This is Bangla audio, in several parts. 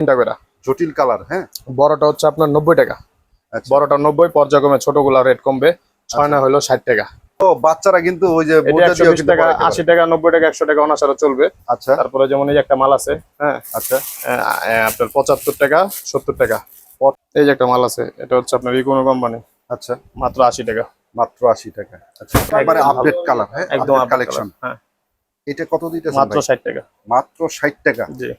তিনটা করে। জটিল কালার হ্যাঁ? বড়টা হচ্ছে আপনার নব্বই টাকা। আচ্ছা। বড়টা নব্বই পর্যায়ক্রমে ছোটগুলা রেট কমবে। ছয় হলো ষাট টাকা। তো বাচ্চারা কিন্তু ওই যে টাকা আশি টাকা নব্বই টাকা একশো টাকা অনাসারে চলবে। আচ্ছা। তারপরে যেমন এই একটা মাল আছে হ্যাঁ? আচ্ছা। আপনার পঁচাত্তর টাকা সত্তর টাকা। এই যে একটা মাল আছে এটা হচ্ছে আপনার ইকোনো কোম্পানি। আচ্ছা। মাত্র আশি টাকা। মাত্র আশি টাকা। আচ্ছা একবারে আপডেট কালার হ্যাঁ? একদম কালেকশন হ্যাঁ। এটা কত দিতেছেন মাত্র ষাট টাকা। মাত্র ষাট টাকা? জি।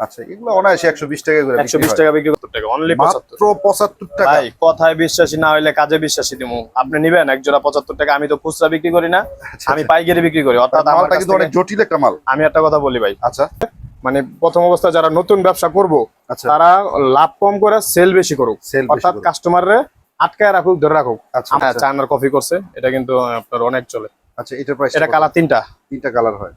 আচ্ছা এগুলো অনায়াসে একশো বিশ টাকা করে একশো বিশ টাকা বিক্রি করতে টাকা অনলি মাত্র পঁচাত্তর টাকা। কথায় বিশ্বাসী না হইলে কাজে বিশ্বাসী দিব আপনি নিবেন এক জোড়া পঁচাত্তর টাকা আমি তো খুচরা বিক্রি করি না আচ্ছা, আমি আচ্ছা। পাইকারি বিক্রি করি অর্থাৎ আমার কিন্তু অনেক জটিল একটা মাল। আমি একটা কথা বলি ভাই। আচ্ছা। মানে প্রথম অবস্থায় যারা নতুন ব্যবসা করব আচ্ছা। তারা লাভ কম করে সেল বেশি করুক। সেল অর্থাৎ কাস্টমারে আটকায় রাখুক ধরে রাখুক। আচ্ছা। চায়নার কফি করছে এটা কিন্তু আপনার অনেক চলে। আচ্ছা প্রাইস এটা কালার তিনটা। তিনটা কালার হয়।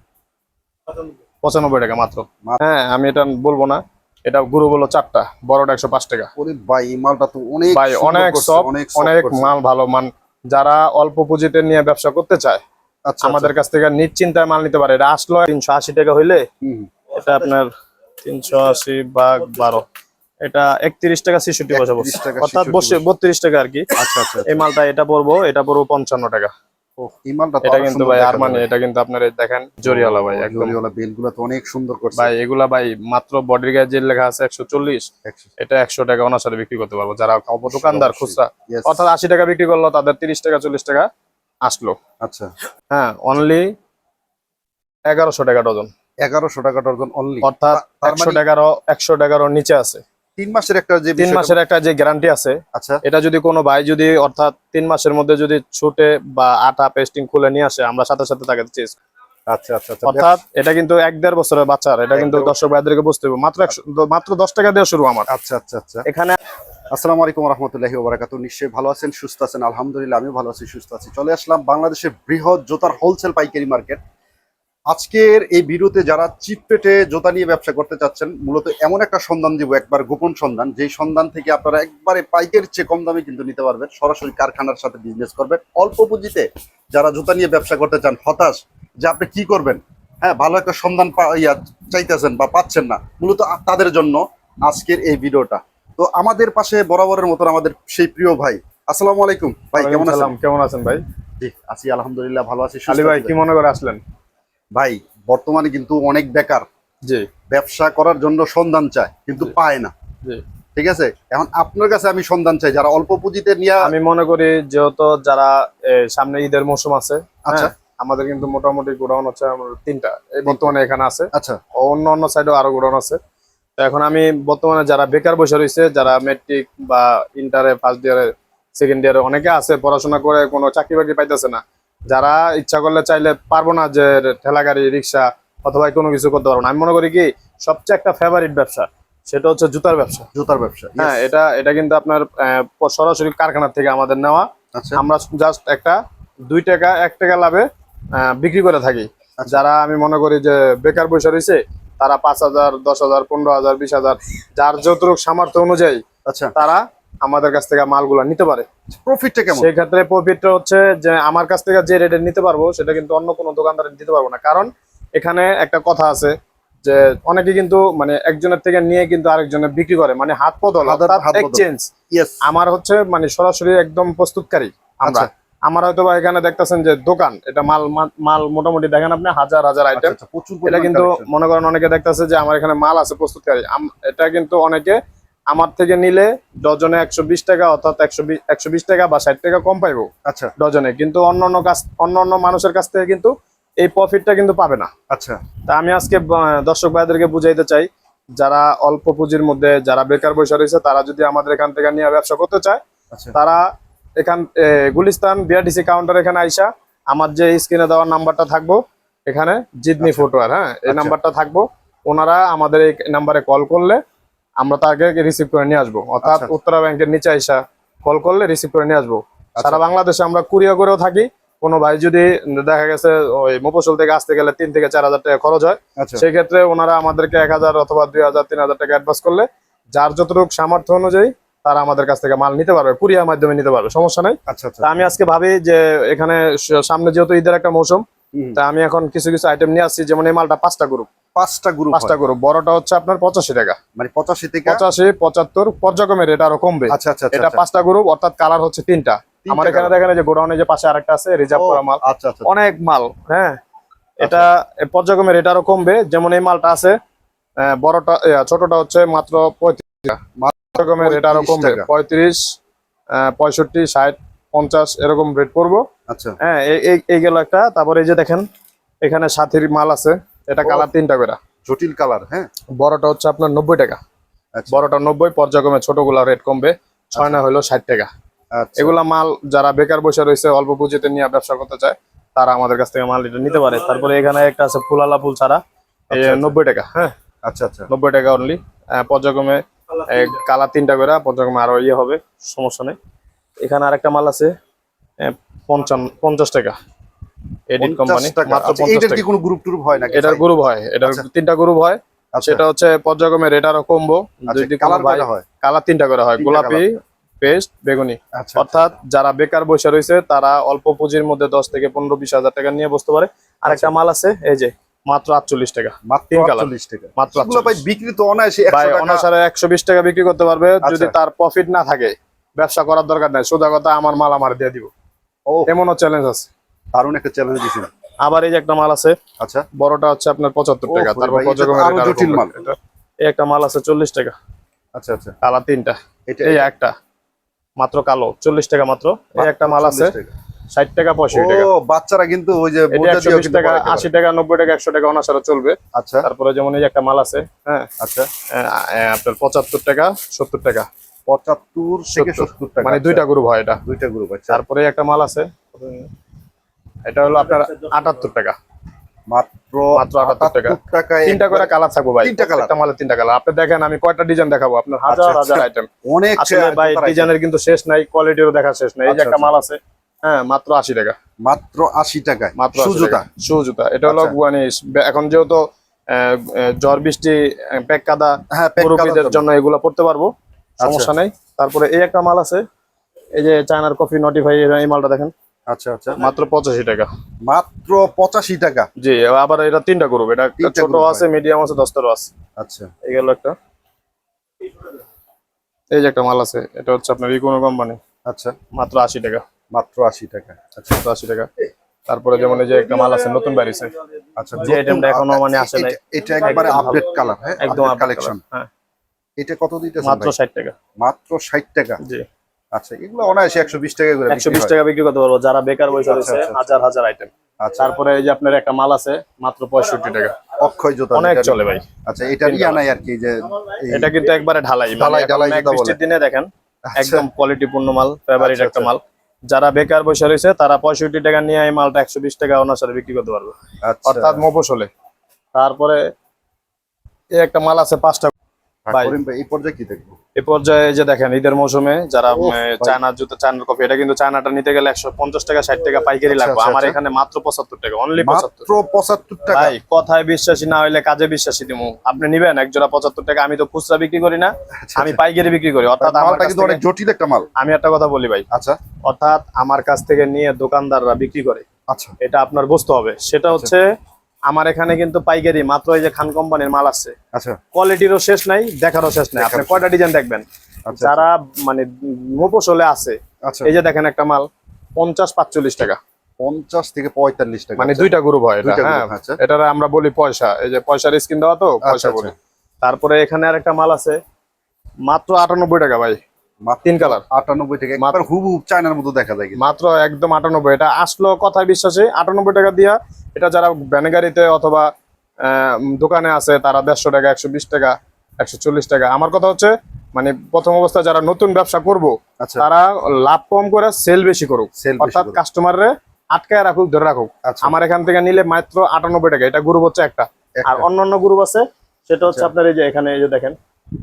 পঁচানব্বই টাকা মাত্র। হ্যাঁ আমি এটা বলব না। এটা গুরু বলো চারটা বড়টা একশো পাঁচ টাকা। ভাই মালটা তো অনেক ভাই অনেক সব অনেক। মাল ভালো মান যারা অল্প পুঁজিতে নিয়ে ব্যবসা করতে চায় আচ্ছা আমাদের কাছ থেকে নিশ্চিন্তায় মাল নিতে পারে। এটা আসলো তিনশো আশি টাকা হইলে এটা আপনার তিনশো আশি ভাগ বারো। এটা একত্রিশ টাকা ছেষট্টি পয়সা 31 টাকা অর্থাৎ বসে বত্রিশ টাকা আর কি। আচ্ছা আচ্ছা এই মালটা এটা পড়ব এটা পড়ব পঞ্চান্ন টাকা। এই মালটা এটা কিন্তু ভাই আরমানি এটা কিন্তু আপনার দেখেন জরিয়ালা ভাই একদম। জরিওয়ালা বেলগুলো তো অনেক সুন্দর করছে। ভাই এগুলা ভাই মাত্র বডির গায়ে যে লেখা আছে একশো চল্লিশ একশো। এটা একশো টাকা অনাসারে বিক্রি করতে পারব। যারা দোকানদার খুচরা অর্থাৎ আশি টাকা বিক্রি করল তাদের তিরিশ টাকা চল্লিশ টাকা আসলো। আচ্ছা। হ্যাঁ অনলি টাকা ডজন। টাকা ডজন অনলি অর্থাৎ মানে- টাকারও একশো টাকারও নিচে আছে। তিন মাসের একটা যে তিন মাসের একটা যে গ্যারান্টি আছে আচ্ছা। এটা যদি কোনো ভাই যদি অর্থাৎ তিন মাসের মধ্যে যদি ছুটে বা আটা পেস্টিং খুলে নিয়ে আসে আমরা সাথে সাথে তাকে চেঞ্জ আচ্ছা আচ্ছা আচ্ছা। অর্থাৎ এটা কিন্তু এক দেড় বছরের বাচ্চার এটা কিন্তু এক দেড় দর্শক ভাইদেরকে বুঝতে হবে। মাত্র মাত্র দশ টাকা শুরু আমার। আচ্ছা আচ্ছা আচ্ছা। এখানে আসসালামু আলাইকুম রহমতুল্লাহি ওবারাকাতু নিশ্চয়ই ভালো আছেন সুস্থ আছেন। আলহামদুলিল্লাহ আমিও ভালো আছি সুস্থ আছি। চলে আসলাম বাংলাদেশের বৃহৎ জোতার হোলসেল পাইকারি মার্কেট আজকের এই ভিডিওতে যারা চিপ পেটে জোতা নিয়ে ব্যবসা করতে চাচ্ছেন মূলত এমন একটা সন্ধান দিব একবার গোপন সন্ধান যেই সন্ধান থেকে আপনারা একবারে পাইকের চেয়ে কম দামে কিন্তু নিতে পারবেন। সরাসরি কারখানার সাথে বিজনেস করবেন। অল্প পুঁজিতে যারা জুতা নিয়ে ব্যবসা করতে চান হতাশ যে আপনি কি করবেন? হ্যাঁ ভালো একটা সন্ধান ইয়া চাইতেছেন বা পাচ্ছেন না মূলত তাদের জন্য আজকের এই ভিডিওটা। তো আমাদের পাশে বরাবরের মতন আমাদের সেই প্রিয় ভাই। আসসালামু আলাইকুম। ভাই কেমন আছেন? কেমন আছেন ভাই? জি আছি আলহামদুলিল্লাহ ভালো আছি আলী ভাই কি মনে করে আসলেন? ভাই বর্তমানে কিন্তু অনেক বেকার। জি। ব্যবসা করার জন্য সন্ধান চায় কিন্তু পায় না। ঠিক আছে? এখন আপনার কাছে আমি সন্ধান চাই যারা অল্প পুঁজিতে নিয়ে আমি মনে করি যেহেতু যারা সামনে ঈদের মৌসুম আছে আচ্ছা। হ্যাঁ, আমাদের কিন্তু মোটামুটি গোডাউন হচ্ছে আমার তিনটা বর্তমানে এখানে আছে। আচ্ছা। অন্য অন্য সাইডেও আরও গোডাউন আছে। তো এখন আমি বর্তমানে যারা বেকার বসে রয়েছে যারা মেট্রিক বা ইন্টারে ফার্স্ট ইয়ারে সেকেন্ড ইয়ারে অনেকে আছে পড়াশোনা করে কোনো চাকরি বাকরি পাইতেছে না। যারা ইচ্ছা করলে চাইলে পারব না যে ঠেলা গাড়ি রিক্সা অথবা কোনো কিছু করতে পারব না। আমি মনে করি কি সবচেয়ে একটা ফেভারিট ব্যবসা সেটা হচ্ছে জুতার ব্যবসা। জুতার ব্যবসা হ্যাঁ এটা এটা কিন্তু আপনার সরাসরি কারখানা থেকে আমাদের নেওয়া। আচ্ছা। আমরা জাস্ট একটা দুই টাকা এক টাকা লাভে বিক্রি করে থাকি। আচ্ছা। যারা আমি মনে করি যে বেকার বসে রয়েছে তারা পাঁচ হাজার দশ হাজার পনেরো হাজার বিশ হাজার যার যতটুকু সামর্থ্য অনুযায়ী আচ্ছা। তারা আমাদের কাছ থেকে মালগুলা নিতে পারে। প্রফিটটা কেমন? সেই প্রফিটটা হচ্ছে যে আমার কাছ থেকে যে রেটে নিতে পারব সেটা কিন্তু অন্য কোনো দোকানদারে দিতে পারব না। কারণ এখানে একটা কথা আছে যে অনেকে কিন্তু মানে একজনের থেকে নিয়ে কিন্তু আরেকজনের বিক্রি করে মানে হাত বদল। এক্সচেঞ্জ আমার হচ্ছে মানে সরাসরি একদম প্রস্তুতকারী আমরা। আচ্ছা। আমার হয়তো বা এখানে দেখতেছেন যে দোকান এটা মাল মাল মোটামুটি দেখেন আপনি হাজার হাজার আইটেম আচ্ছা প্রচুর এটা কিন্তু মনে করেন অনেকে দেখতেছে যে আমার এখানে মাল আছে প্রস্তুতকারী। এটা কিন্তু অনেকে আমার থেকে নিলে ডজনে একশো বিশ টাকা অর্থাৎ একশো একশো বিশ টাকা বা ষাট টাকা কম পাইবো আচ্ছা। ডজনে। কিন্তু অন্য অন্য কাছ অন্য অন্য মানুষের কাছ থেকে কিন্তু এই প্রফিটটা কিন্তু পাবে না। আচ্ছা। তা আমি আজকে দর্শক ভাইদেরকে বুঝাইতে চাই যারা অল্প পুঁজির মধ্যে যারা বেকার বসে রয়েছে তারা যদি আমাদের এখান থেকে নিয়ে ব্যবসা করতে চায় আচ্ছা। তারা এখান গুলিস্তান বিআরটিসি কাউন্টার এখানে আইসা আমার যে স্ক্রিনে দেওয়ার নাম্বারটা থাকব এখানে জিদনি ফুটওয়ার হ্যাঁ? এই আচ্ছা। নাম্বারটা থাকব। ওনারা আমাদের এই নাম্বারে কল করলে আমরা তাকে রিসিভ করে নিয়ে আসব। অর্থাৎ আচ্ছা। উত্তরা ব্যাংকের নিচে আইসা কল করলে রিসিভ করে নিয়ে আসব। আচ্ছা। সারা বাংলাদেশে আমরা কুরিয়া করেও থাকি। কোনো ভাই যদি দেখা গেছে ওই মফসল থেকে আসতে গেলে তিন থেকে চার হাজার টাকা খরচ হয় আচ্ছা। সেই ক্ষেত্রে ওনারা আমাদেরকে এক হাজার অথবা দুই হাজার তিন হাজার টাকা অ্যাডভান্স করলে যার যতটুকু সামর্থ্য অনুযায়ী তারা আমাদের কাছ থেকে মাল নিতে পারবে কুরিয়ার মাধ্যমে নিতে পারবে সমস্যা নাই। আমি আজকে ভাবি যে এখানে সামনে যেহেতু ঈদের একটা মৌসুম তা আমি এখন কিছু কিছু আইটেম নিয়ে আসছি যেমন এই মালটা পাঁচটা গ্রুপ পাঁচটা গ্রুপ পাঁচটা গ্রুপ বড়টা হচ্ছে আপনার পঁচাশি টাকা। মানে পঁচাশি থেকে পঁচাশি পঁচাত্তর পর্যায়ক্রমের রেট আরও কমবে। আচ্ছা আচ্ছা আচ্ছা এটা আচ্ছা। পাঁচটা গ্রুপ অর্থাৎ কালার হচ্ছে তিনটা। আমার এখানে দেখেন এই যে গোডাউনে যে পাশে আরেকটা আছে রিজার্ভ করা মাল। আচ্ছা আচ্ছা অনেক মাল হ্যাঁ? এটা পর্যায়ক্রমে রেট আরও কমবে। যেমন এই মালটা আছে বড়টা ছোটটা হচ্ছে মাত্র পঁয়ত্রিশ টাকা। পর্যায়ক্রমে রেট আরও কমবে। পঁয়ত্রিশ আহ, পঁয়ষট্টি ষাট পঞ্চাশ এরকম রেট পড়ব আচ্ছা। হ্যাঁ এই- গেল একটা। তারপরে এই যে দেখেন এখানে সাথীর মাল আছে। এটা কালার তিনটা করে। জটিল কালার হ্যাঁ? বড়টা হচ্ছে আপনার নব্বই টাকা। আচ্ছা। বড়টা নব্বই পর্যায়ক্রমে ছোটগুলা রেট কমবে। ছয় না হলো ষাট টাকা। আচ্ছা। এগুলা মাল যারা বেকার বসে রয়েছে অল্প পুঁজিতে নিয়ে ব্যবসা করতে চায় তারা আমাদের কাছ থেকে মাল এটা নিতে পারে। তারপরে এখানে একটা আছে ফুলালা ফুল ছাড়া। আচ্ছা, আচ্ছা। নব্বই টাকা হ্যাঁ? আচ্ছা আচ্ছা। নব্বই টাকা অনলি পর্যায়ক্রমে কালার তিনটা করে পর্যায়ক্রমে আরও ইয়ে হবে সমস্যা নেই। এখানে আরেকটা মাল আছে পঞ্চান্ন পঞ্চাশ টাকা। এডিট কোম্পানি 50 মাত্র পঞ্চাশ এইটার কি কোনো গ্রুপ টুরুপ হয় এটার গ্রুপ হয় এটার আচ্ছা। তিনটা গ্রুপ হয়। আচ্ছা। সেটা হচ্ছে পর্যায়ক্রমে রেট আরও কমবো। আচ্ছা কালার হয়? তিনটা করে হয় গোলাপি পেস্ট বেগুনি। অর্থাৎ যারা বেকার বসে রয়েছে তারা অল্প পুঁজির মধ্যে দশ থেকে পনেরো বিশ হাজার টাকা নিয়ে বসতে পারে। আরেকটা মাল আছে এই যে মাত্র আটচল্লিশ টাকা। মাত্র। 48 টাকা। মাত্র এগুলো ভাই 48 বিক্রি তো অনায়াসে 100 ভাই টাকা। অনুসারে একশো বিশ টাকা বিক্রি করতে পারবে যদি। তার প্রফিট না থাকে। ব্যবসা করার দরকার নাই। সোজা কথা আমার মাল আমার দিয়ে দিব। ও। এমনও চ্যালেঞ্জ আছে। দারুণ একটা চ্যালেঞ্জ দিয়েছেন। আবার এই যে একটা মাল আছে আচ্ছা। বড়টা হচ্ছে আপনার পঁচাত্তর টাকা তারপর জটিল মাল। এটা- এই একটা মাল আছে চল্লিশ টাকা। আচ্ছা আচ্ছা। কালা তিনটা। এটা এই একটা। মাত্র কালো চল্লিশ টাকা মাত্র। এই একটা মাল আছে 40 টাকা। ষাট টাকা পঁয়ষট্টি টাকা। ও বাচ্চারা কিন্তু ওই যে টাকা। আশি টাকা নব্বই টাকা একশো টাকা অনাসারে চলবে। আচ্ছা। তারপরে যেমন এই যে একটা মাল আছে হ্যাঁ। আচ্ছা। আপনার পঁচাত্তর টাকা সত্তর টাকা। পঁচাত্তর থেকে 70 সত্তর টাকা মানে। দুইটা গ্রুপ হয় এটা। দুইটা গ্রুপ আচ্ছা তারপরে একটা মাল আছে। এটা হলো আপনার আটাত্তর টাকা। মাত্র মাত্র 78 টাকা। 78 তিনটা করে কালার থাকব ভাই। তিনটা? একটা মালে তিনটা কালার আপনি দেখেন আমি কয়টা ডিজাইন দেখাবো? আপনার হাজার আচ্ছা, হাজার আচ্ছা। আইটেম অনেক ভাই ডিজাইনের কিন্তু শেষ নাই কোয়ালিটিরও দেখা শেষ নাই। এই যে আচ্ছা, একটা। মাল আছে হ্যাঁ মাত্র আশি টাকা। মাত্র আশি টাকায়। মাত্র সুজুতা। শু জুতা এটা হলো। মানে এখন যেহেতু ঝড় বৃষ্টি পেক কাদা হ্যাঁ জন্য এগুলো পড়তে পারব। সমস্যা নেই। তারপরে এই একটা মাল আছে এই যে চায়নার কফি নটিফাই এই মালটা দেখেন। আচ্ছা আচ্ছা। মাত্র পঁচাশি টাকা। মাত্র পঁচাশি টাকা? জি আবার এটা তিনটা গ্রুপ এটা ছোট আছে মিডিয়াম আছে দশটারও আছে। আচ্ছা। এই গেল একটা। এই যে একটা মাল আছে এটা হচ্ছে আপনার ইকোনো কোম্পানি আচ্ছা। মাত্র আশি টাকা। মাত্র আশি টাকা। আচ্ছা। মাত্র আশি টাকা। তারপরে যেমন এই যে একটা মাল আছে নতুন বাড়িছে আচ্ছা যে itemটা এখনও মানে আসে নাই। এটা- একবারে আপডেট কালার হ্যাঁ? একদম কালেকশন হ্যাঁ। এটা কত দিতেছেন মাত্র ভাই? ষাট টাকা। মাত্র ষাট টাকা? জি। আচ্ছা এগুলো অনায়াসে একশো বিশ টাকা করে একশো বিক্রি বিশ হয়। টাকা বিক্রি করতে পারব। যারা বেকার বসে আচ্ছা, রয়েছে আচ্ছা, হাজার হাজার আইটেম আচ্ছা। তারপরে এই যে আপনার একটা মাল আছে মাত্র পঁয়ষট্টি টাকা। অক্ষয় জোতা অনেক চলে ভাই। আচ্ছা এটা ইয়া নাই আর কি যে এটা কিন্তু একবারে ঢালাই ঢালাই, ঢালাই জুতা বলে। দিনে দেখেন আচ্ছা, একদম কোয়ালিটি পূর্ণ মাল ফেভারিট আচ্ছা, একটা আচ্ছা। মাল। যারা বেকার বসে রয়েছে তারা পঁয়ষট্টি টাকা নিয়ে এই মালটা একশো বিশ টাকা অনুসারে বিক্রি করতে পারবে। আচ্ছা। অর্থাৎ মফসলে। তারপরে এই একটা মাল আছে পাঁচটা ভাই। করিম ভাই এই পর্যায়ে কি দেখব? এই পর্যায়ে যে দেখেন ঈদের মৌসুমে যারা। চায়নার জুতো চায়নার এটা কিন্তু চায়নাটা নিতে গেলে একশো পঞ্চাশ টাকা ষাট টাকা পাইকারি আচ্ছা, লাগবে। আচ্ছা, আমার আচ্ছা। এখানে মাত্র পঁচাত্তর টাকা অনলি পঁচাত্তর পঁচাত্তর টাকা? কথায় বিশ্বাসী না হইলে কাজে বিশ্বাসী দিমু। আপনি নিবেন এক জোড়া পঁচাত্তর টাকা আমি তো খুচরা বিক্রি করি না আমি পাইকারি বিক্রি করি। অর্থাৎ আমার কিন্তু অনেক জটিল একটা মাল। আমি একটা কথা বলি ভাই। আচ্ছা। অর্থাৎ আমার কাছ থেকে নিয়ে দোকানদাররা বিক্রি করে। আচ্ছা। এটা আপনার বুঝতে হবে। সেটা হচ্ছে আমার এখানে কিন্তু পাইকারি মাত্র এই যে খান কোম্পানির মাল আছে। আচ্ছা। কোয়ালিটিরও শেষ নাই দেখারও শেষ নাই। আপনি কয়টা ডিজাইন দেখবেন? আচ্ছা। যারা মানে মোপসলে আছে আচ্ছা। এই যে দেখেন একটা মাল পঞ্চাশ পাঁচচল্লিশ টাকা। পঞ্চাশ থেকে পঁয়তাল্লিশ টাকা। মানে দুইটা গ্রুপ হয় এটা হ্যাঁ। আচ্ছা। আমরা বলি পয়সা। এই যে পয়সার স্কিন দেওয়া তো পয়সা। বলি। তারপরে এখানে আর একটা মাল আছে মাত্র আটানব্বই টাকা ভাই। তিন কালার। আটানব্বই টাকা। একবার হুব হুব চায়নার মতো দেখা যায় মাত্র একদম আটানব্বই। এটা আসলো কথায় বিশ্বাসী আটানব্বই টাকা দিয়া এটা যারা ব্যানগাড়িতে অথবা দোকানে আছে তারা দেড়শো টাকা একশো বিশ টাকা একশো চল্লিশ টাকা। আমার কথা হচ্ছে মানে প্রথম অবস্থায় যারা নতুন ব্যবসা করব আচ্ছা। তারা লাভ কম করে সেল বেশি করুক। সেল অর্থাৎ কাস্টমাররে আটকায় রাখুক ধরে রাখুক। আচ্ছা। আমার এখান থেকে নিলে মাত্র আটানব্বই টাকা। এটা গ্রুপ হচ্ছে একটা। আর অন্যান্য গ্রুপ আছে সেটা হচ্ছে আচ্ছা। আপনার এই যে এখানে এই যে দেখেন।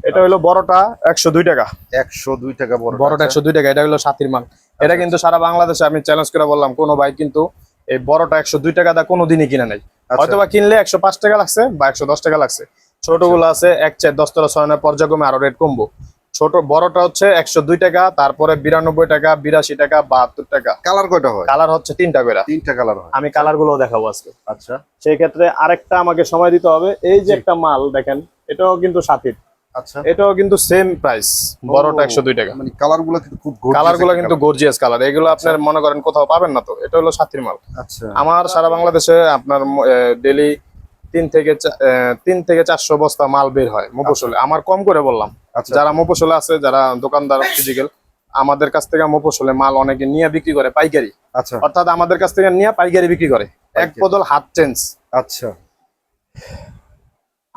এটা হলো বড়টা একশো দুই টাকা। একশো দুই টাকা বড় বড়টা একশো দুই টাকা এটা হলো সাথীর মাল। এটা কিন্তু সারা বাংলাদেশে আমি চ্যালেঞ্জ করে বললাম কোনো ভাই কিন্তু এই বড়টা একশো দুই টাকা দা কোনোদিনই কিনে নেই। আচ্ছা। হয়তো বা কিনলে একশো পাঁচ টাকা লাগছে বা একশো দশ টাকা লাগছে। ছোটগুলো আছে এক চার দশ তলা ছয় নয় পর্যায়ক্রমে আরও রেট কমবো। ছোট বড়টা হচ্ছে একশো দুই টাকা তারপরে বিরানব্বই টাকা বিরাশি টাকা বাহাত্তর টাকা। কালার কয়টা হয়? কালার হচ্ছে তিনটা করে। তিনটা কালার হয়। আমি কালারগুলো দেখাবো আজকে। আচ্ছা। সেই ক্ষেত্রে আরেকটা আমাকে সময় দিতে হবে। এই যে একটা মাল দেখেন এটাও কিন্তু সাথীর আচ্ছা। এটাও কিন্তু সেম প্রাইস বড়টা টাকা। মানে কিন্তু খুব গর্জিয়াস কালার এগুলো আপনার মনে করেন কোথাও পাবেন না তো এটা হলো সাথীর মাল। আচ্ছা। আমার সারা বাংলাদেশে আপনার ডেলি তিন থেকে তিন থেকে চারশো বস্তা মাল বের হয় মফসলে আমার কম করে বললাম। আচ্ছা। যারা মফসলে আছে যারা দোকানদার ফিজিক্যাল আমাদের কাছ থেকে মফসলে মাল অনেকে নিয়ে বিক্রি করে পাইকারি। আচ্ছা। অর্থাৎ আমাদের কাছ থেকে নিয়ে পাইকারি বিক্রি করে। এক। বদল হাত চেঞ্জ আচ্ছা।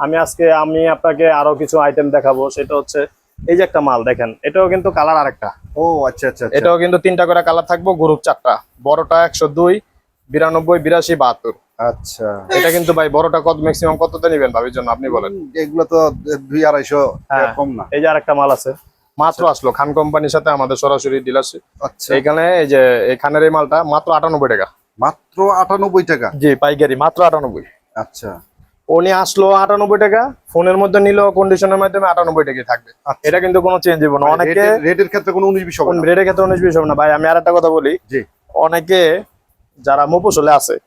আমি আজকে আমি আপনাকে আরও কিছু আইটেম দেখাবো। সেটা হচ্ছে এই যে একটা মাল দেখেন এটাও কিন্তু কালার আরেকটা। ও আচ্ছা আচ্ছা আচ্ছা। এটাও কিন্তু তিনটা করে কালার থাকব গ্রুপ চারটা। বড়টা একশো দুই বিরানব্বই বিরাশি বাহাত্তর। আচ্ছা। এটা কিন্তু ভাই বড়টা কত ম্যাক্সিমাম কততে নিবেন ভাবির জন্য আপনি বলেন। এগুলো তো দুই আড়াইশো হ্যাঁ। কম না। এই যে আরেকটা মাল আছে। মাত্র আসলো খান কোম্পানির সাথে আমাদের সরাসরি ডিলারশিপ আচ্ছা। এইখানে এই যে এখানের এই মালটা মাত্র আটানব্বই টাকা। মাত্র আটানব্বই টাকা? জি পাইকারি মাত্র আটানব্বই। আচ্ছা। উনি আসলো আটানব্বই টাকা ফোনের মধ্যে নিল কন্ডিশনের মাধ্যমে আটানব্বই টাকা থাকবে। আচ্ছা। এটা কিন্তু কোনো চেঞ্জ হবে না। অনেকে রেটের- ক্ষেত্রে কোনো উনিশ বিশ হবে রেটের ক্ষেত্রে উনিশ বিশ হবে না। ভাই আমি আর একটা কথা বলি। অনেকে যারা মফসলে আছে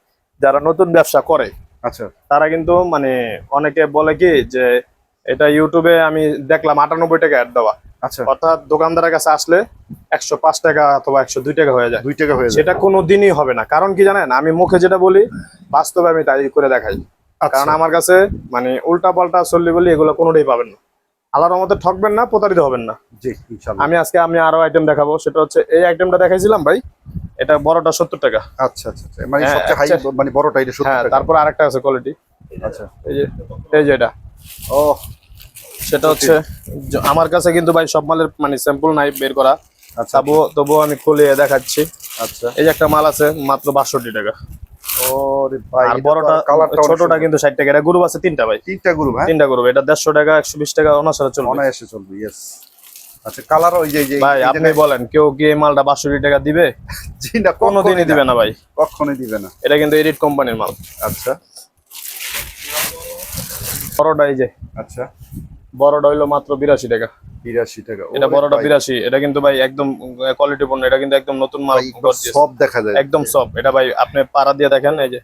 যারা নতুন ব্যবসা করে আচ্ছা। তারা কিন্তু মানে অনেকে বলে কি যে এটা ইউটিউবে আমি দেখলাম আটানব্বই টাকা অ্যাড দেওয়া। আচ্ছা। অর্থাৎ দোকানদারের কাছে আসলে একশো পাঁচ টাকা অথবা একশো দুই টাকা হয়ে যায়। দুই টাকা হয়ে যায়। সেটা কোনো দিনই হবে না। কারণ কি জানেন? আমি মুখে যেটা বলি বাস্তবে আমি তাই করে দেখাই। কারণ আমার কাছে মানে উল্টা পাল্টা চল্লি বলি এগুলো কোনোটাই পাবেন না। আল্লাহর মধ্যে ঠকবেন না প্রতারিত হবেন না। জি আমি আজকে আমি আরও আইটেম দেখাবো। সেটা হচ্ছে এই আইটেমটা দেখাইছিলাম ভাই এটা বড়টা সত্তর টাকা। আচ্ছা আচ্ছা আচ্ছা। মানে হ্যাঁ, সবচেয়ে হাই আচ্ছা। মানে বড়টা এটা সত্যি হ্যাঁ তারপর আরেকটা আছে কোয়ালিটি আচ্ছা। এই যে এই যে এটা। ও। সেটা হচ্ছে আমার কাছে কিন্তু ভাই সব মালের মানে স্যাম্পল নাই বের করা। আচ্ছা। তবুও তবুও আমি খুলে দেখাচ্ছি। আচ্ছা। এই যে একটা মাল আছে মাত্র বাষট্টি টাকা। আর বড়টা ছোটটা কিন্তু ষাট টাকা এটা গ্রুপ আছে তিনটা ভাই। তিনটা গ্রুপ হ্যাঁ? তিনটা গ্রুপ এটা দেড়শো টাকা একশো বিশ টাকা অনাসারে চলবে। অনায়াসে চলবে ইয়েস আচ্ছা কালার ওই যে ভাই আপনি বলেন কেউ কি মালটা বাষট্টি টাকা দিবে? না কোনোদিনই দিবে না। ভাই। কখনোই দিবে না। এটা কিন্তু এডিট কোম্পানির মাল। আচ্ছা। বড়টা এই যে। আচ্ছা। বড়টা হইল মাত্র বিরাশি টাকা। বিরাশি টাকা। এটা বড়টা বিরাশি এটা কিন্তু ভাই একদম কোয়ালিটি পণ্য এটা কিন্তু একদম নতুন মাল সব দেখা যায়। একদম সব। এটা ভাই আপনি পাড়া দিয়ে দেখেন এই যে।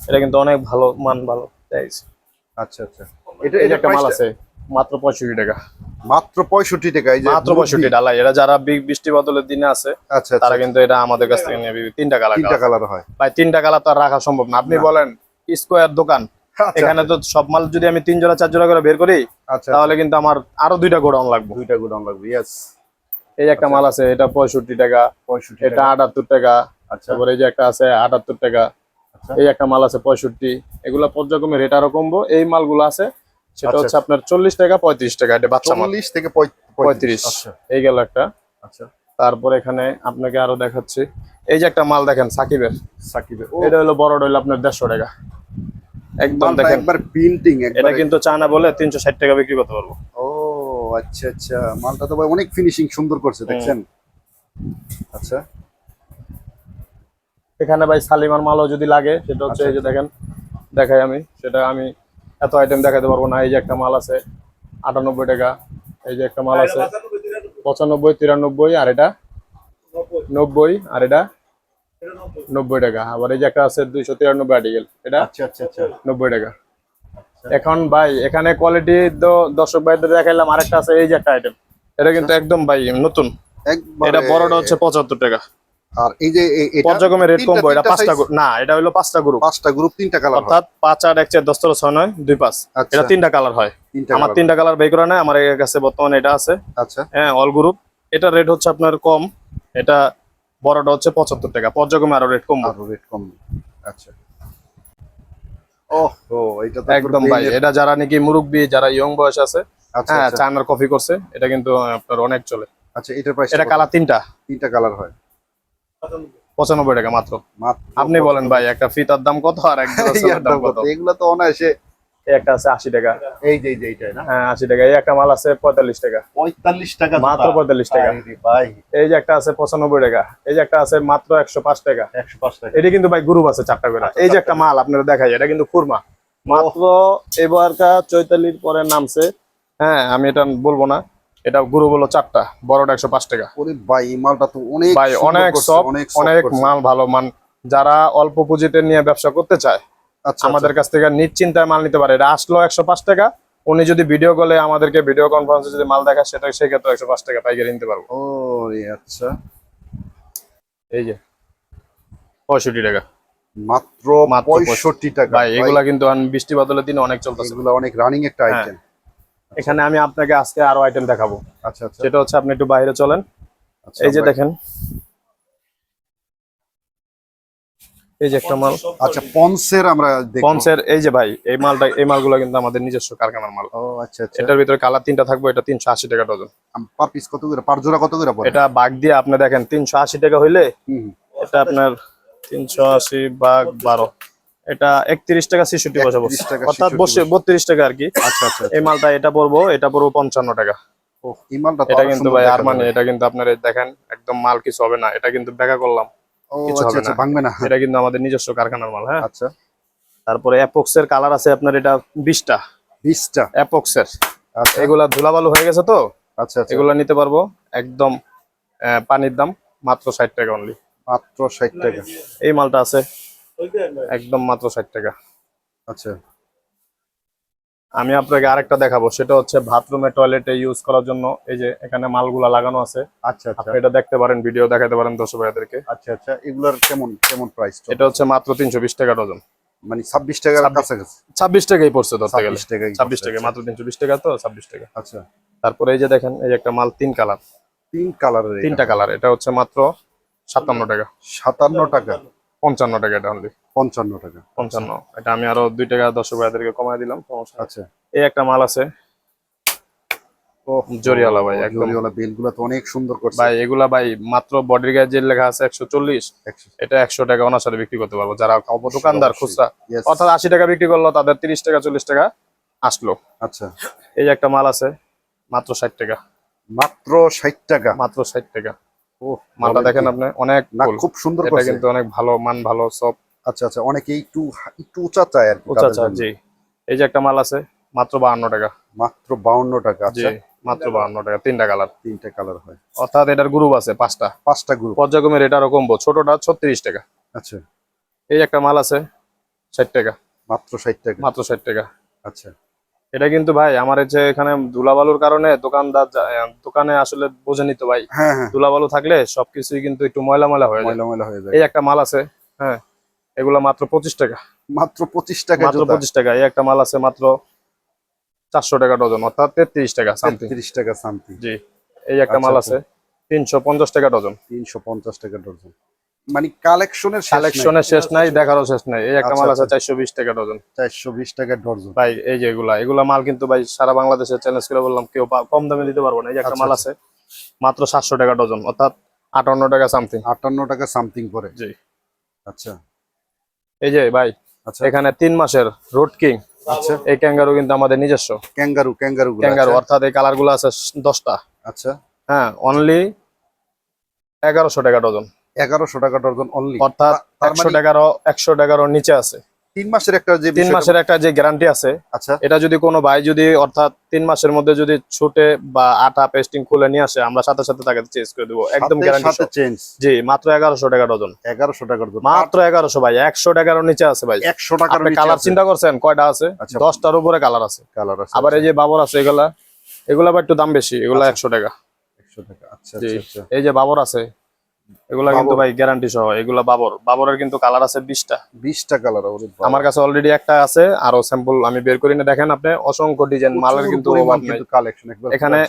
এটা কিন্তু অনেক ভালো মান ভালো। আচ্ছা আচ্ছা। এটা এটা একটা মাল আছে মাত্র পঁয়ষট্টি টাকা। মাত্র পঁয়ষট্টি টাকা এই যে মাত্র পঁয়ষট্টি ডালাই এটা যারা বৃষ্টি বদলের দিনে আছে আচ্ছা তারা আচ্ছা কিন্তু এটা আমাদের কাছ থেকে নেবে। তিনটা কালার তিনটা কালার হয়। ভাই তিনটা কালার তো আর রাখা সম্ভব না। আপনি বলেন স্কোয়ার দোকান এখানে তো সব মাল যদি আমি তিন জোড়া চার জোড়া করে বের করি আচ্ছা তাহলে কিন্তু আমার আরও দুইটা গোডাউন লাগবে। দুইটা গোডাউন লাগবে ইয়েস এই যে একটা মাল আছে এটা পঁয়ষট্টি টাকা পঁয়ষট্টি এটা আটাত্তর টাকা আচ্ছা। তারপরে এই যে একটা আছে আটাত্তর টাকা। আচ্ছা। এই একটা মাল আছে পঁয়ষট্টি। এগুলা পর্যায়ক্রমে রেট আরও কমবো। এই মালগুলো আছে সেটা আচ্ছা। হচ্ছে আপনার চল্লিশ টাকা পঁয়ত্রিশ টাকা এটা বাচ্চা চল্লিশ থেকে পঁয়ত্রিশ আচ্ছা। এই গেল একটা। আচ্ছা। তারপর এখানে আপনাকে আরও দেখাচ্ছি। এই যে একটা মাল দেখেন সাকিবের। সাকিবের। এটা হলো বড় হইল আপনার দেড়শো টাকা। একদম দেখেন। একবার প্রিন্টিং এটা কিন্তু চায়না বলে তিনশো ষাট টাকা বিক্রি করতে পারব। ও আচ্ছা আচ্ছা। মালটা তো ভাই অনেক ফিনিশিং সুন্দর করছে দেখছেন? আচ্ছা। এখানে ভাই সালিমার মালও যদি লাগে সেটা হচ্ছে আচ্ছা, এই যে দেখেন দেখাই আমি সেটা আমি এত আইটেম দেখাতে পারব না। এই যে একটা মাল আছে আটানব্বই টাকা। এই যে একটা মাল আছে পঁচানব্বই তিরানব্বই আর এটা নব্বই আর এটা নব্বই টাকা। আবার এই যে একটা আছে দুইশো তিরানব্বই আর্টিকেল এটা আচ্ছা আচ্ছা আচ্ছা। নব্বই টাকা। এখন ভাই এখানে কোয়ালিটি তো দর্শক ভাইদের দেখাইলাম আরেকটা আছে এই যে একটা আইটেম এটা কিন্তু একদম ভাই নতুন। এটা বড়টা হচ্ছে পঁচাত্তর টাকা। আর এই যে এটা পর্যায়ক্রমে রেট তিনটা- কমবো এটা পাঁচটা না এটা হলো পাঁচটা গ্রুপ পাঁচটা গ্রুপ তিনটা কালার অর্থাৎ পাঁচ আট এক চার দশ তেরো ছয় নয় দুই পাঁচ। আচ্ছা। এটা তিনটা কালার হয়। আমার তিনটা কালার বের করা নাই আমার এর কাছে বর্তমানে এটা আছে। আচ্ছা। হ্যাঁ অল গ্রুপ এটা রেট হচ্ছে আপনার কম। এটা বড়টা হচ্ছে পঁচাত্তর টাকা। পর্যায়ক্রমে আরও রেট কম আরও রেট কম আচ্ছা। ও ও এটা তো একদম ভাই এটা যারা নাকি মুরব্বী যারা ইয়ং বয়স আছে আচ্ছা হ্যাঁ আচ্ছা। চায়নার কফি করছে এটা কিন্তু আপনার অনেক চলে। আচ্ছা এটার প্রাইস এটা কালার তিনটা। তিনটা কালার হয়। পঁচানব্বই টাকা মাত্র। আপনি বলেন ভাই একটা ফিতার দাম কত আর একটা দাম কত? এগুলো তো অনায়াসে এই একটা আছে আশি টাকা। এই যে এইটাই না? হ্যাঁ আশি টাকা। এই একটা মাল আছে পঁয়তাল্লিশ টাকা। পঁয়তাল্লিশ টাকা মাত্র পঁয়তাল্লিশ টাকা। ভাই। এই যে একটা আছে পঁচানব্বই টাকা। এই যে একটা আছে মাত্র একশো পাঁচ টাকা। একশো পাঁচ টাকা। এটা কিন্তু ভাই গ্রুপ আছে চারটা করে। এই যে একটা মাল আপনারা দেখাই এটা কিন্তু খুরমা। মাত্র এবারকা চৈতালির পরে নামছে। হ্যাঁ আমি এটা বলব না। এটা গুরু বলো চারটা। বড়টা একশো পাঁচ টাকা। ভাই মালটা তো অনেক ভাই অনেক সব অনেক। মাল ভালো। মান যারা অল্প পুঁজিতে নিয়ে ব্যবসা করতে চায় আচ্ছা আমাদের কাছ থেকে নিশ্চিন্তায় মাল নিতে পারে। এটা আসলো একশো পাঁচ টাকা। উনি যদি ভিডিও কলে আমাদেরকে ভিডিও কনফারেন্সে যদি মাল দেখায় সেটা সেক্ষেত্রে একশো পাঁচ টাকা পাইকারি নিতে পারব। ও আচ্ছা। এই যে পঁয়ষট্টি টাকা। মাত্র মাত্র পঁয়ষট্টি টাকা। ভাই এগুলা কিন্তু বৃষ্টি বাদলের দিনে অনেক চলতেছে। এগুলো অনেক রানিং একটা হ্যাঁ। আইটেম এখানে আমি আপনাকে আজকে আরও আইটেম দেখাবো। আচ্ছা আচ্ছা। সেটা হচ্ছে আপনি একটু বাইরে চলেন। আচ্ছা, এই যে দেখেন এই যে একটা মাল। আচ্ছা পন্সের আমরা পন্সের এই যে ভাই এই মালটা এই মালগুলো কিন্তু আমাদের নিজস্ব কারখানার মাল। ও আচ্ছা আচ্ছা। এটার ভিতরে কালার তিনটা থাকবে এটা তিনশো আশি টাকা ডজন। পার পিস কত করে? পার জোড়া কত করে পড়ে? এটা বাগ দিয়ে আপনি দেখেন তিনশো আশি টাকা হইলে। এটা আপনার তিনশো আশি বাগ বারো। এটা একত্রিশ টাকা ছেষট্টি পয়সা 31 পড়ছে। টাকা অর্থাৎ বসে বত্রিশ টাকা আর কি। আচ্ছা আচ্ছা এই মালটা এটা পড়ব এটা পড়ব পঞ্চান্ন টাকা। ও এই মালটা এটা কিন্তু ভাই আর মানে এটা কিন্তু আপনার দেখেন একদম মাল কিছু হবে না। এটা কিন্তু দেখা করলাম। কিছু আচ্ছা হবে আচ্ছা না। ভাঙবে না। এটা কিন্তু আমাদের নিজস্ব কারখানার মাল হ্যাঁ? আচ্ছা। তারপরে অ্যাপক্সের কালার আছে আপনার এটা বিশটা। বিশটা? অ্যাপক্স এর। আচ্ছা। এগুলা ধুলাবালু হয়ে গেছে তো? আচ্ছা আচ্ছা। এগুলা নিতে পারব। একদম পানির দাম মাত্র ষাট টাকা অনলি মাত্র ষাট টাকা। এই মালটা আছে। একদম মাত্র ষাট টাকা। আচ্ছা। আমি আপনাকে আরেকটা দেখাবো সেটা হচ্ছে বাথরুমে টয়লেটে ইউজ করার জন্য এই যে এখানে মালগুলা লাগানো আছে। আচ্ছা আচ্ছা। এটা দেখতে পারেন ভিডিও দেখাতে পারেন দর্শক ভাইদেরকে। আচ্ছা আচ্ছা এগুলার কেমন কেমন প্রাইস এটা হচ্ছে মাত্র তিনশো বিশ টাকা ডজন। মানে ছাব্বিশ টাকার 26 কাছাকাছি? ছাব্বিশ টাকাই পড়ছে ধরতে গেলে। ছাব্বিশ টাকা ছাব্বিশ টাকা মাত্র তিনশো বিশ টাকা তো ছাব্বিশ টাকা। আচ্ছা। তারপরে এই যে দেখেন এই যে একটা মাল তিন কালার। তিন কালারের তিনটা কালার এটা হচ্ছে মাত্র সাতান্ন টাকা। সাতান্ন টাকা। পঞ্চান্ন টাকা এটা অনলি পঞ্চান্ন টাকা। পঞ্চান্ন। এটা আমি আরও দুই টাকা দর্শক ভাইদেরকে কমায় দিলাম সমস্যা আচ্ছা। এই একটা মাল আছে। ও জরিওয়ালা ভাই। জরিওয়ালা বেলগুলো তো অনেক সুন্দর করছে। ভাই এগুলা ভাই মাত্র বডির গায়ে যে লেখা আছে একশো চল্লিশ একশো এটা একশো টাকা অনাসারে বিক্রি করতে পারব। যারা দোকানদার খুচরা অর্থাৎ আশি টাকা বিক্রি করল তাদের তিরিশ টাকা চল্লিশ টাকা আসলো। আচ্ছা। এই একটা মাল আছে মাত্র ষাট টাকা। মাত্র ষাট টাকা। মাত্র ষাট টাকা। ও মালটা দেখেন আপনি অনেক খুব সুন্দর এটা কিন্তু অনেক ভালো মান ভালো সব। আচ্ছা আচ্ছা অনেকে একটু একটু উঁচা চায় আর কি উঁচা তাদের চা জন্য। জি। এই যে একটা মাল আছে মাত্র বাহান্ন টাকা। মাত্র বাউন্ন টাকা জি আচ্ছা। মাত্র বাহান্ন টাকা তিনটা কালার। তিনটা কালার হয়। অর্থাৎ এটার গ্রুপ আছে পাঁচটা। পাঁচটা গ্রুপ পর্যায়ক্রমের এটারও কমবো ছোটটা ছত্রিশ টাকা। আচ্ছা। এই একটা মাল আছে ষাট টাকা। মাত্র ষাট টাকা। মাত্র ষাট টাকা। আচ্ছা। এটা কিন্তু ভাই আমার এই যে এখানে ধুলাবালুর কারণে দোকানদার দোকানে আসলে বোঝেনি তো ভাই। হ্যাঁ হ্যাঁ। ধুলাবালু থাকলে সবকিছুই কিন্তু একটু ময়লা ময়লা হয়ে যায়। ময়লা হয়ে যায়। এই একটা মাল আছে হ্যাঁ এগুলা মাত্র পঁচিশ টাকা। মাত্র পঁচিশ টাকা মাত্র পঁচিশ টাকা। এই একটা মাল আছে মাত্র চারশো টাকা ডজন অর্থাৎ তেত্রিশ টাকা সামথিং। তিরিশ টাকা সামথিং। জি এই একটা মাল আচ্ছা, আছে তিনশো পঞ্চাশ টাকা ডজন। তিনশো পঞ্চাশ টাকা ডজন। মানে কালেকশনের কালেকশনের শেষ নাই দেখারও শেষ নাই। এই একটা আচ্ছা, মাল আছে আচ্ছা। চারশো বিশ টাকা ডজন। চারশো বিশ টাকা ডজন। ভাই এই যে এগুলা এগুলা মাল কিন্তু ভাই সারা বাংলাদেশে চ্যালেঞ্জ করে বললাম কেউ কম দামে দিতে পারব না। এই একটা আচ্ছা, মাল আছে মাত্র সাতশো টাকা ডজন অর্থাৎ আটান্ন টাকা সামথিং আটান্ন টাকা সামথিং করে। জি। আচ্ছা। এই যে ভাই আচ্ছা। এখানে তিন মাসের রোড কিং আচ্ছা। এই ক্যাঙ্গারু কিন্তু আমাদের নিজস্ব। ক্যাঙ্গারু ক্যাঙ্গারু ক্যাঙ্গারু অর্থাৎ এই কালারগুলো আছে দশটা। আচ্ছা। হ্যাঁ অনলি এগারোশো টাকা ডজন। এগারোশো টাকা ডজন অনলি অর্থাৎ একশো মানে- টাকারও একশো টাকারও নিচে আছে। তিন মাসের একটা যে তিন মাসের একটা যে গ্যারান্টি আছে আচ্ছা। এটা যদি কোনো ভাই যদি অর্থাৎ তিন মাসের মধ্যে যদি ছুটে বা আটা পেস্টিং খুলে নিয়ে আসে আমরা সাথে সাথে তাকে চেঞ্জ করে দেবো। একদম গ্যারান্টি সাথে চেঞ্জ জি মাত্র এগারোশো টাকা ডজন। এগারোশো টাকা ডজন। মাত্র এগারোশো ভাই একশো টাকারও নিচে আছে ভাই। একশো টাকার কালার চিন্তা করছেন কয়টা আছে? আচ্ছা। দশটার উপরে কালার আছে। কালার আছে আবার এই যে বাবর আছে এগুলা এগুলা আবার একটু দাম বেশি এগুলা একশো টাকা। একশো টাকা আচ্ছা আচ্ছা আচ্ছা। এই যে বাবর আছে এগুলা কিন্তু ভাই গ্যারান্টি সহ এগুলা বাবর। বাবরের কিন্তু কালার আছে বিশটা। বিশটা কালার। আমার কাছে অলরেডি একটা আছে আরও স্যাম্পল আমি বের করি না। দেখেন আপনি অসংখ্য ডিজাইন মালের কিন্তু এখানে-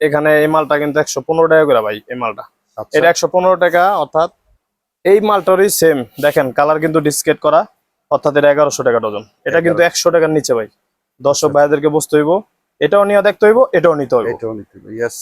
এখানে এই মালটা কিন্তু একশো পনেরো টাকা করে ভাই এই মালটা। আচ্ছা। এটা একশো পনেরো টাকা অর্থাৎ এই মালটারই সেম দেখেন কালার কিন্তু ডিসকেট করা অর্থাৎ এটা এগারোশো টাকা ডজন এটা কিন্তু একশো টাকার নিচে ভাই। দর্শক ভাইদেরকে বুঝতে হইব এটাও নিয়ে দেখতে হইব এটাও নিতে হইব। এটাও নিতে হবে ইয়েস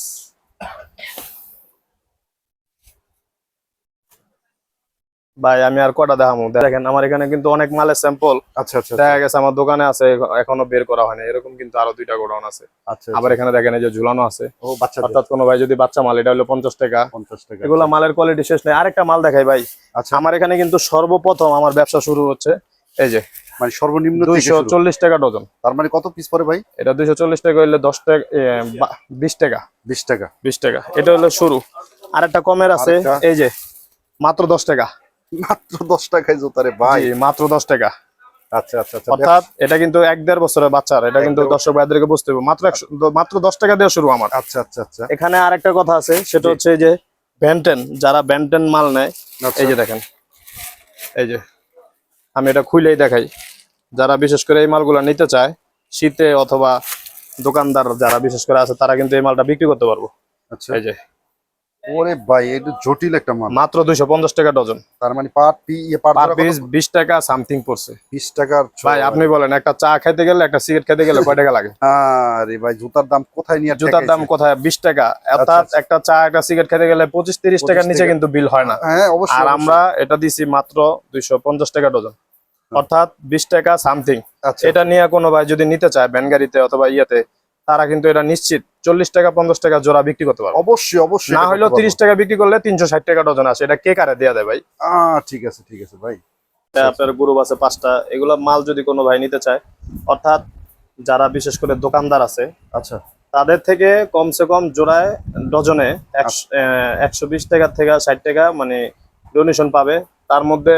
ভাই আমি আর কটা দেখামু? দেখেন আমার এখানে কিন্তু অনেক মালের স্যাম্পল আচ্ছা আচ্ছা দেখা গেছে আমার দোকানে আছে এখনও বের করা হয়নি। এরকম কিন্তু আরও দুইটা গোডাউন আছে। আচ্ছা আবার এখানে দেখেন এই যে ঝুলানো আছে। ও বাচ্চা অর্থাৎ কোনো ভাই যদি বাচ্চা মাল এটা হলো পঞ্চাশ টাকা। পঞ্চাশ টাকা এগুলা মালের কোয়ালিটি শেষ নেই। আরেকটা মাল দেখাই ভাই। আচ্ছা। আমার এখানে কিন্তু সর্বপ্রথম আমার ব্যবসা শুরু হচ্ছে এই যে মানে সর্বনিম্ন দুইশো। চল্লিশ টাকা ডজন। তার মানে কত পিস পরে ভাই? এটা দুইশো চল্লিশ টাকা হইলে দশ টাকা বিশ টাকা। বিশ টাকা। বিশ টাকা। এটা হলো শুরু। আর একটা কমের আছে এই যে মাত্র দশ টাকা। মাত্র দশ টাকায় জুতারে ভাই। জি, মাত্র দশ টাকা। আচ্ছা আচ্ছা আচ্ছা। অর্থাৎ এটা কিন্তু এক দেড় বছরের বাচ্চার এটা কিন্তু দর্শক ভাইদেরকে বুঝতে হবে। মাত্র মাত্র দশ টাকা দিয়ে শুরু আমার। আচ্ছা আচ্ছা আচ্ছা। এখানে আরেকটা কথা আছে সেটা হচ্ছে এই যে ব্যান্টেন যারা ব্যান্টেন মাল নেয় আচ্ছা। এই যে দেখেন এই যে আমি এটা খুলেই দেখাই। যারা বিশেষ করে এই মালগুলো নিতে চায় শীতে অথবা দোকানদার যারা বিশেষ করে আছে তারা কিন্তু এই মালটা বিক্রি করতে পারব। আচ্ছা। এই যে ওরে ভাই এটা জটিল একটা মাল। মাত্র দুইশো পঞ্চাশ টাকা ডজন। তার মানে পার পি ইয়ে পার পিস বিশ টাকা সামথিং পড়ছে। বিশ টাকার ভাই আপনি বলেন একটা চা খেতে গেলে একটা সিগারেট খেতে গেলে কয় টাকা লাগে? আরে ভাই জুতার দাম কোথায় নিয়ে জুতার দাম কোথায়? বিশ টাকা। অর্থাৎ আচ্ছা। একটা চা একটা সিগারেট খেতে গেলে পঁচিশ তিরিশ টাকার নিচে কিন্তু বিল হয় না। হ্যাঁ অবশ্যই আর আমরা এটা দিছি মাত্র দুইশো পঞ্চাশ টাকা ডজন। অর্থাৎ বিশ টাকা সামথিং। আচ্ছা। এটা নিয়ে কোনো ভাই যদি নিতে চায় ভ্যান গাড়িতে অথবা ইয়েতে তারা কিন্তু এটা নিশ্চিত চল্লিশ টাকা পঞ্চাশ টাকা জোড়া বিক্রি করতে পারবে। অবশ্যই অবশ্যই না হলেও তিরিশ টাকা বিক্রি করলে তিনশো ষাট টাকা ডজন আছে। এটা কে কারে দেওয়া দেয় ভাই? ঠিক আছে ঠিক আছে ভাই। আপনার গ্রুপ আছে পাঁচটা এগুলো মাল যদি কোনো ভাই নিতে চায় অর্থাৎ যারা বিশেষ করে দোকানদার আছে আচ্ছা। তাদের থেকে কমসে কম জোড়ায় ডজনে একশো আহ, একশো বিশ টাকা থেকে ষাট টাকা মানে ডোনেশন পাবে। তার মধ্যে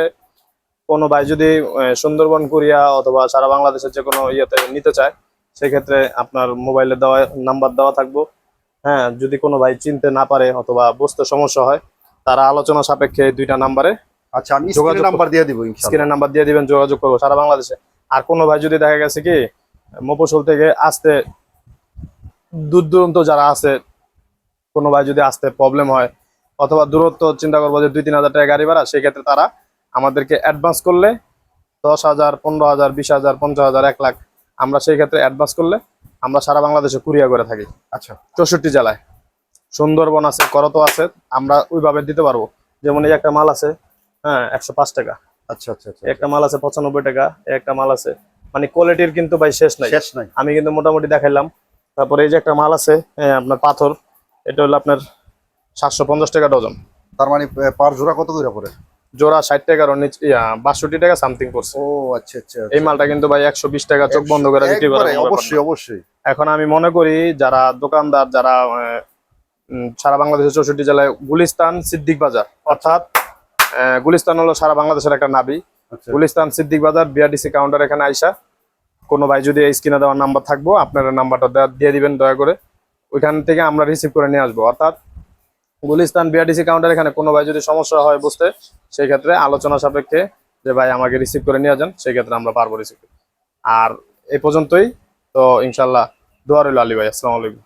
কোনো ভাই যদি সুন্দরবন কোরিয়া অথবা সারা বাংলাদেশের যে কোনো ইয়েতে নিতে চায় সেক্ষেত্রে আপনার মোবাইলে দেওয়া নাম্বার দেওয়া থাকব। হ্যাঁ যদি কোনো ভাই চিনতে না পারে অথবা বুঝতে সমস্যা হয় তারা আলোচনা সাপেক্ষে দুইটা নাম্বারে আচ্ছা আমি যোগাযোগ নাম্বার দিয়ে দিব স্ক্রিনের নাম্বার দিয়ে দিবেন যোগাযোগ করব সারা বাংলাদেশে। আর কোনো ভাই যদি দেখা গেছে কি মফসল থেকে আসতে দূর দূরান্ত যারা আছে কোনো ভাই যদি আসতে প্রবলেম হয় অথবা দূরত্ব চিন্তা করব যে দুই তিন হাজার টাকা গাড়ি ভাড়া সেক্ষেত্রে তারা আমাদেরকে অ্যাডভান্স করলে দশ হাজার পনেরো হাজার বিশ হাজার পঞ্চাশ হাজার এক লাখ আমরা সেই ক্ষেত্রে অ্যাডভান্স করলে আমরা সারা বাংলাদেশে কুরিয়া করে থাকি। আচ্ছা। চৌষট্টি জেলায়। সুন্দরবন আছে করত আছে আমরা ওইভাবে দিতে পারব। যেমন এই একটা মাল আছে হ্যাঁ একশো পাঁচ টাকা। আচ্ছা আচ্ছা আচ্ছা। একটা মাল আছে পঁচানব্বই টাকা একটা মাল আছে মানে কোয়ালিটির কিন্তু ভাই শেষ নাই। শেষ নাই। আমি কিন্তু মোটামুটি দেখাইলাম। তারপরে এই যে একটা মাল আছে হ্যাঁ, আপনার পাথর এটা হলো আপনার সাতশো পঞ্চাশ টাকা ডজন। তার মানে পার জোড়া কত করে পড়ে? জোড়া ষাট টাকার বাষট্টি টাকা সামথিং পড়ছে ও আচ্ছা আচ্ছা এই মালটা কিন্তু ভাই একশো বিশ টাকা চোখ বন্ধ করে বিক্রি করে অবশ্যই অবশ্যই। এখন আমি মনে করি যারা দোকানদার যারা সারা বাংলাদেশের চৌষট্টি জেলায় গুলিস্তান সিদ্দিক বাজার অর্থাৎ গুলিস্তান হলো সারা বাংলাদেশের একটা নাবি। আচ্ছা। গুলিস্তান সিদ্দিক বাজার বিআরডিসি কাউন্টার এখানে আইসা কোনো ভাই যদি এই স্ক্রিনে দেওয়ার নাম্বার থাকব আপনারা নাম্বারটা দিয়ে দিবেন দয়া করে। ওইখান থেকে আমরা রিসিভ করে নিয়ে আসব। অর্থাৎ গুলিস্তান বিআরডিসি কাউন্টার এখানে কোনো ভাই যদি সমস্যা হয় বুঝতে সেই ক্ষেত্রে আলোচনা সাপেক্ষে যে ভাই আমাকে রিসিভ করে নিয়ে যান সেই ক্ষেত্রে আমরা পারব রিসিভ আর এই পর্যন্তই, তো ইনশাল্লাহ দোয়া রইল আলী ভাই, আসসালামু আলাইকুম।